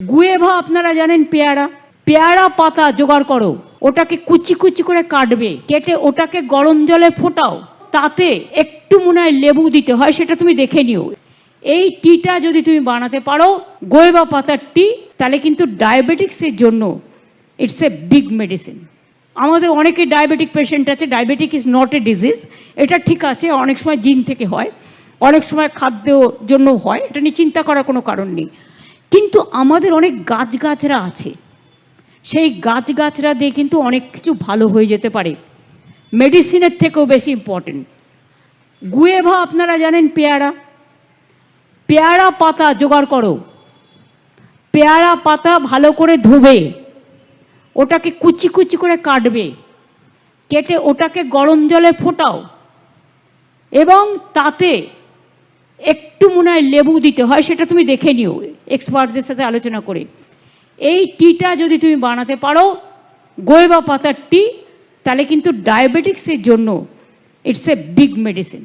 গুয়েভা আপনারা জানেন পেয়ারা। পেয়ারা পাতা জোগাড় করো। ওটাকে কুচি কুচি করে কাটবে। কেটে ওটাকে গরম জলে ফোটাও। তাতে একটু মনে হয় লেবু দিতে হয়, সেটা তুমি দেখে নিও। এই টিটা যদি তুমি বানাতে পারো গোয়েভা পাতার টি, তাহলে কিন্তু ডায়াবেটিক্সের জন্য ইটস এ বিগ মেডিসিন আমাদের অনেকে ডায়াবেটিক পেশেন্ট আছে, diabetic is not a disease এটা ঠিক আছে, অনেক সময় জিন থেকে হয়, অনেক সময় খাদ্য জন্য হয়, এটা নিয়ে চিন্তা করার কোনো কারণ নেই। কিন্তু আমাদের অনেক গাছগাছরা আছে। সেই গাছগাছরা দিয়ে কিন্তু অনেক কিছু ভালো হয়ে যেতে পারে। মেডিসিনের থেকেও বেশি ইম্পর্টেন্ট গুয়েভা আপনারা জানেন পেয়ারা? পেয়ারা পাতা জোগাড় করো। পেয়ারা পাতা ভালো করে ধুবে। ওটাকে কুচি কুচি করে কাটবে। কেটে ওটাকে গরম জলে ফোটাও। এবং তাতে একটু মনে হয় লেবু দিতে হয়, সেটা তুমি দেখে নিও এক্সপার্টদের সাথে আলোচনা করে। এই টিটা যদি তুমি বানাতে পারো, গোয়েবা পাতার টি, তাহলে কিন্তু ডায়াবেটিক্সের জন্য ইটস এ বিগ মেডিসিন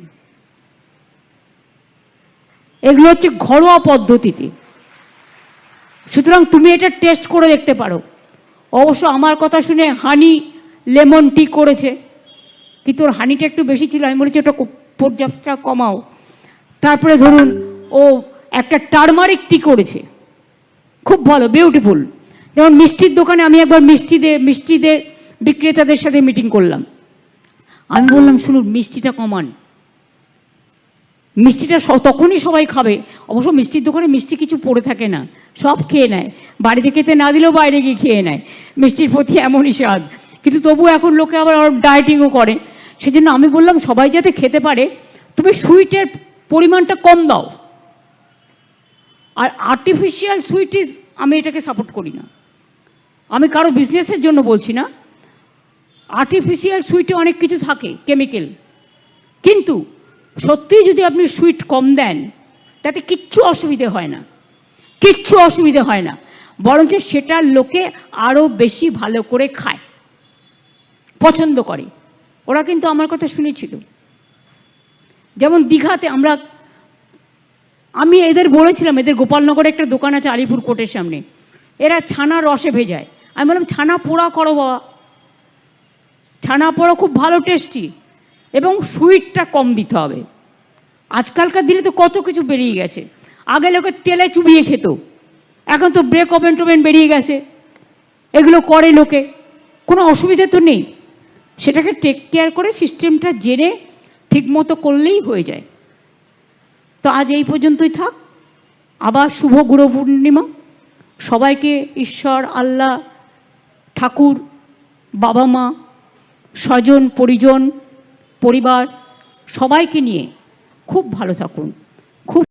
এগুলো হচ্ছে ঘরোয়া পদ্ধতিতে। সুতরাং তুমি এটা টেস্ট করে দেখতে পারো। অবশ্য আমার কথা শুনে হানি লেমন টি করেছে, কিন্তু ওর হানিটা একটু বেশি ছিল, আমি বলেছি ওটা পর্যাপ্তটা কমাও। তারপরে ধরুন, ও একটা টার্মারিক টি করেছে। খুব ভালো বিউটিফুল যেমন মিষ্টির দোকানে আমি একবার মিষ্টিদের মিষ্টিদের বিক্রেতাদের সাথে মিটিং করলাম। আমি বললাম, শুনুন, মিষ্টিটা কমান। মিষ্টিটা তখনই সবাই খাবে। অবশ্য মিষ্টির দোকানে মিষ্টি কিছু পড়ে থাকে না, সব খেয়ে নেয়। বাড়িতে খেতে না দিলেও বাইরে গিয়ে খেয়ে নেয়। মিষ্টির প্রতি এমনই স্বাদ। কিন্তু তবু এখন লোকে আবার ডায়েটিংও করে। সেজন্য আমি বললাম, সবাই যাতে খেতে পারে, তুমি সুইটের পরিমাণটা কম দাও। আর আর্টিফিশিয়াল সুইট ইজ আমি এটাকে সাপোর্ট করি না। আমি কারও বিজনেসের জন্য বলছি না। আর্টিফিশিয়াল সুইটে অনেক কিছু থাকে কেমিক্যাল কিন্তু সত্যিই যদি আপনি সুইট কম দেন, তাতে কিচ্ছু অসুবিধে হয় না। কিচ্ছু অসুবিধে হয় না। বরঞ্চ সেটা লোকে আরও বেশি ভালো করে খায়। পছন্দ করে। ওরা কিন্তু আমার কথা শুনেছিল। যেমন দীঘাতে আমরা আমি এদের বলেছিলাম, এদের গোপালনগরে একটা দোকান আছে আলিপুর কোর্টের সামনে। এরা ছানা রসে ভেজায়। আমি বললাম, ছানা পোড়া করো বাবা। ছানা পোড়া খুব ভালো টেস্টি এবং সুইটটা কম দিতে হবে। আজকালকার দিনে তো কত কিছু বেরিয়ে গেছে। আগে লোকে তেলে চুবিয়ে খেত। এখন তো ব্রেক ওভেন টোভেন বেরিয়ে গেছে। এগুলো করে লোকে। কোনো অসুবিধা তো নেই। সেটাকে টেক কেয়ার করে সিস্টেমটা জেনে ঠিকমতো করলেই হয়ে যায়। তো আজ এই পর্যন্তই থাক। আবার শুভ গুরু পূর্ণিমা। সবাইকে ঈশ্বর, আল্লাহ, ঠাকুর, বাবা মা, স্বজন, পরিজন, পরিবার, সবাইকে নিয়ে খুব ভালো থাকুন। খুব